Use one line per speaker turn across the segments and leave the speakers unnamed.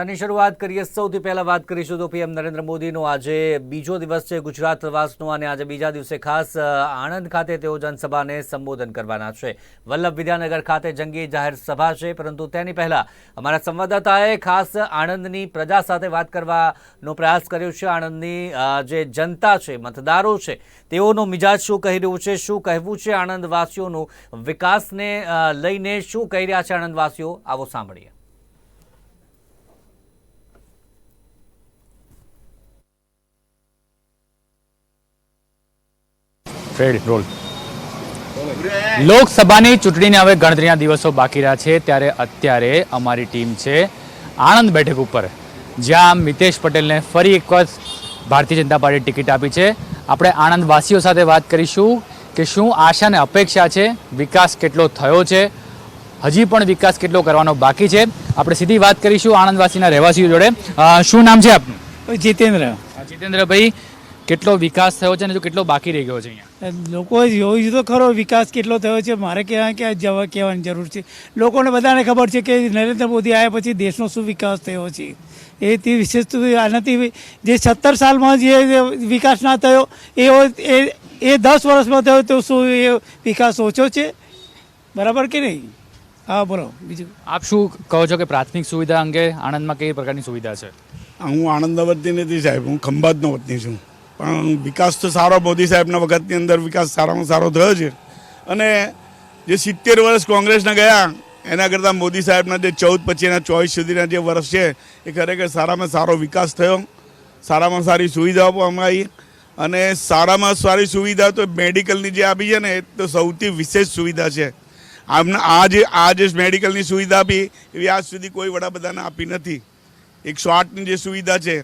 આની શરૂઆત કરીએ. સૌથી પહેલાં વાત કરીશું તો પીએમ નરેન્દ્ર મોદીનો. આજે બીજો દિવસ છે ગુજરાત પ્રવાસનો અને આજે બીજા દિવસે ખાસ આણંદ ખાતે તેઓ જનસભાને સંબોધન કરવાના છે. વલ્લભ વિદ્યાનગર ખાતે જંગી જાહેર સભા છે, પરંતુ તેની પહેલાં અમારા સંવાદદાતાએ ખાસ આણંદની પ્રજા સાથે વાત કરવાનો પ્રયાસ કર્યો છે. આણંદની જે જનતા છે, મતદારો છે, તેઓનો મિજાજ શું કહી રહ્યું છે, શું કહેવું છે આણંદવાસીઓનું વિકાસને લઈને શું કહી રહ્યા છે આણંદવાસીઓ? આવો સાંભળીએ.
રેડી રોલ લોકસભાની ચૂંટણીને હવે ગણતરીના દિવસો બાકી રહ્યા છે ત્યારે અત્યારે અમારી ટીમ છે આણંદ બેઠક ઉપર જ્યાં મિતેશ પટેલને ફરી એક વખત ભારતીય જનતા પાર્ટી ટિકિટ આપી છે. આપણે આણંદવાસીઓ સાથે વાત કરીશું કે શું આશા અને અપેક્ષા છે વિકાસ કેટલો થયો છે હજી પણ વિકાસ કેટલો કરવાનો બાકી છે. આપણે સીધી વાત કરીશું આણંદવાસીના રહેવાસીઓ જોડે. શું નામ છે આપનું?
જીતેન્દ્ર.
જીતેન્દ્રભાઈ કેટલો વિકાસ થયો છે અને જો કેટલો બાકી રહી ગયો છે અહીંયા?
લોકો જોયું તો ખરો વિકાસ કેટલો થયો છે. મારે ક્યાં ક્યાં જવા કહેવાની જરૂર છે. લોકોને બધાને ખબર છે કે નરેન્દ્ર મોદી આવ્યા પછી દેશનો શું વિકાસ થયો છે. એ તે વિશેષ તો આનાથી જે સત્તર સાલમાં જે વિકાસ ના થયો એ એ દસ વર્ષમાં થયો તો શું એ વિકાસ ઓછો છે? બરાબર કે નહીં? હા બોલો. બીજું?
આપ શું કહો છો કે પ્રાથમિક સુવિધા અંગે આણંદમાં કઈ પ્રકારની સુવિધા છે?
હું આણંદ વતની નથી સાહેબ. હું ખંભાતનો વતની છું. પણ વિકાસ તો સારો મોદી સાહેબના વખતની અંદર વિકાસ સારામાં સારો થયો છે. અને જે સિત્તેર વર્ષ કોંગ્રેસના ગયા, એના કરતાં મોદી સાહેબના જે ચૌદ પછીના ચોવીસ સુધીના જે વર્ષ છે, એ ખરેખર સારામાં સારો વિકાસ થયો. સારામાં સારી સુવિધાઓ પણ આવી અને સારામાં સારી સુવિધા તો મેડિકલની જે આપી છે ને, એ તો સૌથી વિશેષ સુવિધા છે. આમને આ જે આ જે મેડિકલની સુવિધા આપી, એવી આજ સુધી કોઈ વડાપ્રધાને આપી નથી. એકસો આઠની જે સુવિધા છે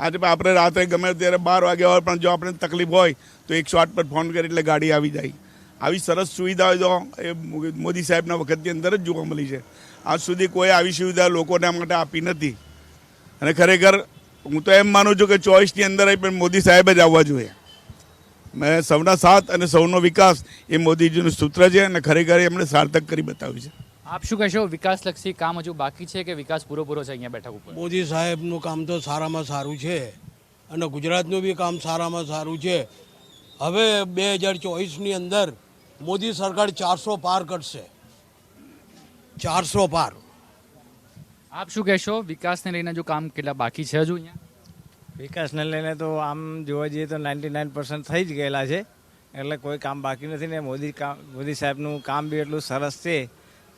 આજે પણ આપણે રાત્રે ગમે ત્યારે બાર વાગ્યા હોય, પણ જો આપણે તકલીફ હોય, તો એકસો આઠ પર ફોન કરી એટલે ગાડી આવી જાય. આવી સરસ સુવિધા તો એ મોદી સાહેબના વખતની અંદર જ જોવા મળી છે. આજ સુધી કોઈ આવી સુવિધા લોકોને માટે આપી નથી. અને ખરેખર હું તો એમ માનું છું કે ચોઈસની અંદર પણ મોદી સાહેબ જ આવવા જોઈએ. મેં સૌના સાથ અને સૌનો વિકાસ એ મોદીજીનું સૂત્ર છે અને ખરેખર એમણે સાર્થક કરી બતાવ્યું છે.
આપ શું કહેશો? વિકાસલક્ષી કામ હજુ બાકી છે કે વિકાસ પૂરો પૂરો છે અહીંયા બેઠક ઉપર?
મોદી સાહેબનું કામ તો સારામાં સારું છે અને ગુજરાતનું બી કામ સારામાં સારું છે. હવે બે હજાર ચોવીસની અંદર મોદી સરકાર ચારસો પાર કરશે. ચારસો પાર.
આપ શું કહેશો? વિકાસને લઈને જો કામ કેટલા બાકી છે હજુ અહીંયા?
વિકાસને લઈને તો આમ જોવા જઈએ તો નાઇન્ટી નાઇન પર્સન્ટ થઈ જ ગયેલા છે. એટલે કોઈ કામ બાકી નથી ને મોદી કામ મોદી સાહેબનું કામ બી એટલું સરસ છે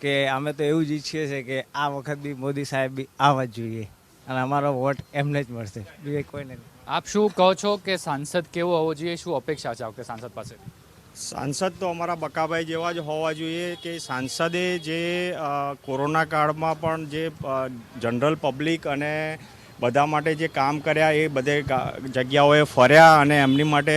કે અમે તો એવું જ ઈચ્છીએ છીએ કે આ વખત બી મોદી સાહેબ બી આવવા જ જોઈએ. અને અમારો વોટ એમને જ મળશે. બીજે કોઈને નહીં.
આપ શું કહો છો કે સાંસદ કેવો હોવો જોઈએ? શું અપેક્ષા છે આપકે સાંસદ પાસે?
સાંસદ તો અમારા બકાભાઈ જેવા જ હોવા જોઈએ કે સાંસદે જે કોરોના કાળમાં પણ જે જનરલ પબ્લિક અને બધા માટે જે કામ કર્યા એ બધે જગ્યાઓએ ફર્યા અને એમની માટે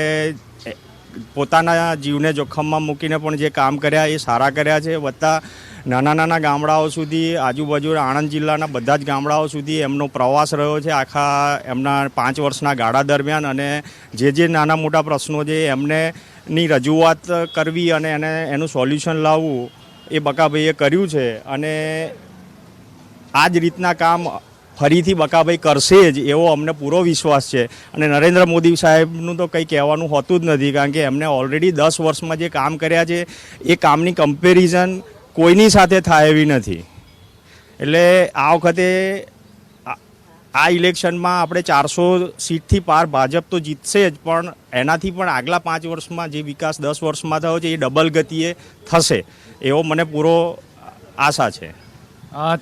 પોતાના જીવને જોખમમાં મૂકીને પણ જે કામ કર્યા એ સારા કર્યા છે. વત્તા નાના નાના ગામડાઓ સુધી, આજુબાજુ આણંદ જિલ્લાના બધા જ ગામડાઓ સુધી એમનો પ્રવાસ રહ્યો છે. આખા એમના પાંચ વર્ષના ગાળા દરમિયાન અને જે જે નાના મોટા પ્રશ્નો છે એમને ની રજૂઆત કરવી અને એને એનું સોલ્યુશન લાવવું એ બકાભાઈએ કર્યું છે. અને આ જ રીતના કામ ફરીથી બકાભાઈ કરશે જ એવો અમને પૂરો વિશ્વાસ છે. અને નરેન્દ્ર મોદી સાહેબનું તો કંઈ કહેવાનું હોતું જ નથી, કારણ કે એમને ઓલરેડી દસ વર્ષમાં જે કામ કર્યા છે, એ કામની કમ્પેરિઝન કોઈની સાથે થાય એવી નથી. એટલે આ વખતે આ- ઇલેક્શનમાં આપણે ચારસો સીટથી પાર ભાજપ તો જીતશે જ, પણ એનાથી પણ આગલા પાંચ વર્ષમાં જે વિકાસ દસ વર્ષમાં થયો છે, એ ડબલ ગતિએ થશે, એવો મને પૂરો આશા છે.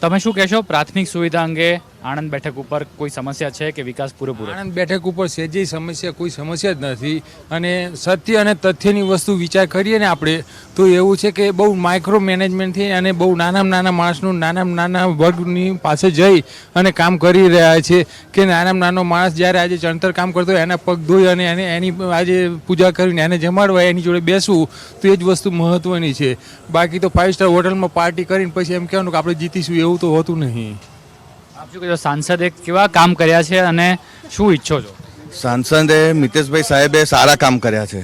તમે શું કહેશો પ્રાથમિક સુવિધા અંગે? આણંદ બેઠક ઉપર કોઈ સમસ્યા છે કે વિકાસ પૂરેપૂરો
આણંદ બેઠક ઉપર સેજે સમસ્યા, કોઈ સમસ્યા જ નથી. અને સત્ય અને તથ્યની વસ્તુ વિચાર કરીએ ને આપણે, તો એવું છે કે બહુ માઇક્રો મેનેજમેન્ટથી અને બહુ નાનામાં નાના માણસનું, નાનામાં નાના વર્ગની પાસે જઈ અને કામ કરી રહ્યા છે કે નાનામાં નાનો માણસ જ્યારે આજે ચણતર કામ કરતો હોય, એના પગ ધોઈ અને એને એની આજે પૂજા કરીને એને જમાડવા, એની જોડે બેસવું, તો એ જ વસ્તુ મહત્ત્વની છે. બાકી તો ફાઇવ સ્ટાર હોટલમાં પાર્ટી કરીને પછી એમ કહેવાનું કે આપણે જીતીશું, એવું તો હોતું નહીં.
આપ શું કહેશો સાંસદે કેવા કામ કર્યા છે અને શું ઈચ્છો છો?
સાંસદે મિતેશભાઈ સાહેબે સારા કામ કર્યા છે.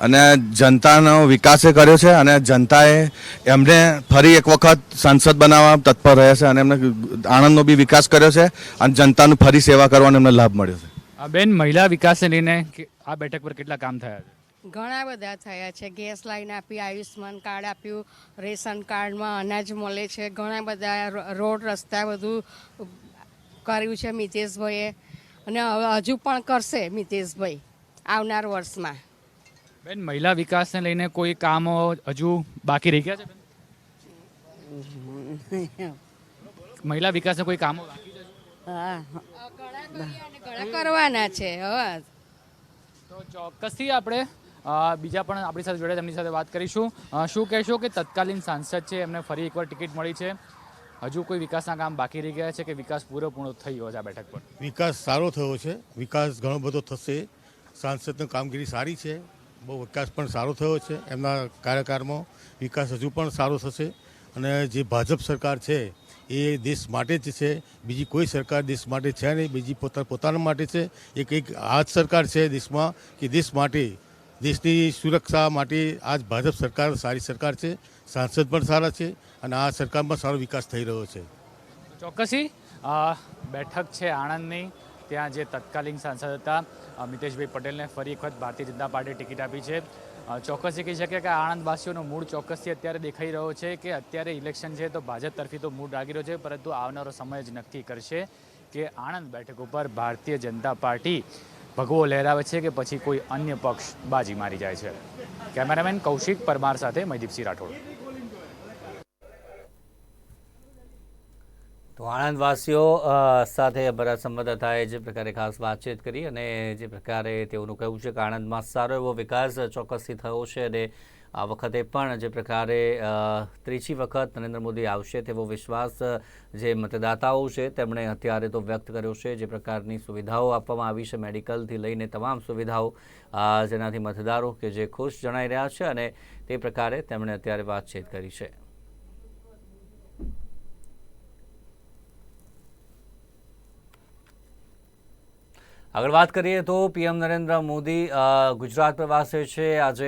અને જનતાનો વિકાસ કર્યો છે અને જનતાએ એમને ફરી એક વખત સાંસદ બનાવવા તત્પર રહ્યા છે અને એમને આણંદનો બી વિકાસ કર્યો છે અને જનતાનું ફરી સેવા કરવાનો એમને લાભ મળ્યો છે.
આ બેન મહિલા વિકાસને લઈને આ બેઠક પર કેટલા કામ થયા છે?
ઘણા બધા થયા છે. ગેસ લાઈન આપી આયુષ્યમાન કાર્ડ આપ્યું રેશન કાર્ડમાં અનાજ મળે છે. ઘણા બધા રોડ રસ્તા બધું કર્યું છે મિતેશભાઈએ. અને હવે હજુ પણ કરશે મિતેશભાઈ આવનાર વર્ષમાં.
બેન મહિલા વિકાસને લઈને કોઈ કામો હજુ બાકી રહી ગયા છે મહિલા વિકાસના કોઈ કામો બાકી છે?
ઘણા ઘણા કરવાના છે હવે.
તો ચોક્કસથી આપણે બીજા પણ આપણી સાથે જોડે તેમની સાથે વાત કરીશું. શું કહેશો કે તત્કાલીન સાંસદ છે, એમને ફરી એકવાર ટિકિટ મળી છે. હજુ કોઈ વિકાસના કામ બાકી રહી ગયા છે કે વિકાસ પૂરો પૂર્ણ થઈ ગયો છે આ બેઠક પર?
વિકાસ સારો થયો છે. વિકાસ ઘણો બધો થશે. સાંસદની કામગીરી સારી છે. બહુ વિકાસ પણ સારો થયો છે. એમના કાર્યકાળમાં વિકાસ હજુ પણ સારો થશે. અને જે ભાજપ સરકાર છે, એ દેશ માટે જ છે. બીજી કોઈ સરકાર દેશ માટે છે નહીં. બીજી પોતા પોતાના માટે છે. એક એક આ સરકાર છે દેશમાં કે દેશ માટે દેશની સુરક્ષા માટે આજ ભાજપ સરકાર સારી સરકાર છે, સાંસદ પણ સારા છે અને આ સરકારમાં સારો વિકાસ થઈ રહ્યો છે.
ચોક્કસી. બેઠક છે આણંદની. ત્યાં જે તત્કાલીન સાંસદ હતા મિતેશભાઈ પટેલને ફરી એક વખત ભારતીય જનતા પાર્ટીએ ટિકિટ આપી છે. ચોક્કસી કહી શકે કે આણંદવાસીઓનો મૂળ ચોક્કસથી અત્યારે દેખાઈ રહ્યો છે કે અત્યારે ઇલેક્શન છે તો ભાજપ તરફી તો મૂળ લાગી રહ્યો છે, પરંતુ આવનારો સમય જ નક્કી કરશે કે આણંદ બેઠક ઉપર ભારતીય જનતા પાર્ટી ભગવો લહેરાવે છે કે પછી કોઈ અન્ય પક્ષ બાજી મારી જાય છે. કેમેરામેન કૌશિક પરમાર સાથે મયદીપસિંહ રાઠોડ.
તો આણંદવાસીઓ સાથે અમારા સંવાદદાતાએ જે પ્રકારે ખાસ વાતચીત કરી અને જે પ્રકારે તેઓનું કહેવું છે કે આણંદમાં સારો એવો વિકાસ ચોક્કસથી થયો છે અને આ વખતે પણ જે પ્રકારે ત્રીજી વખત નરેન્દ્ર મોદી આવશે તેવો વિશ્વાસ, જે મતદાતાઓ છે તેમણે અત્યારે તો વ્યક્ત કર્યો છે, જે પ્રકારની સુવિધાઓ આપવામાં આવી છે, મેડિકલથી લઈને તમામ સુવિધાઓ જેનાથી મતદારો કે જે ખુશ જણાઈ રહ્યા છે અને તે પ્રકારે તેમણે અત્યારે વાતચીત કરી છે. આગળ વાત કરીએ તો પીએમ નરેન્દ્ર મોદી ગુજરાત પ્રવાસે છે. આજે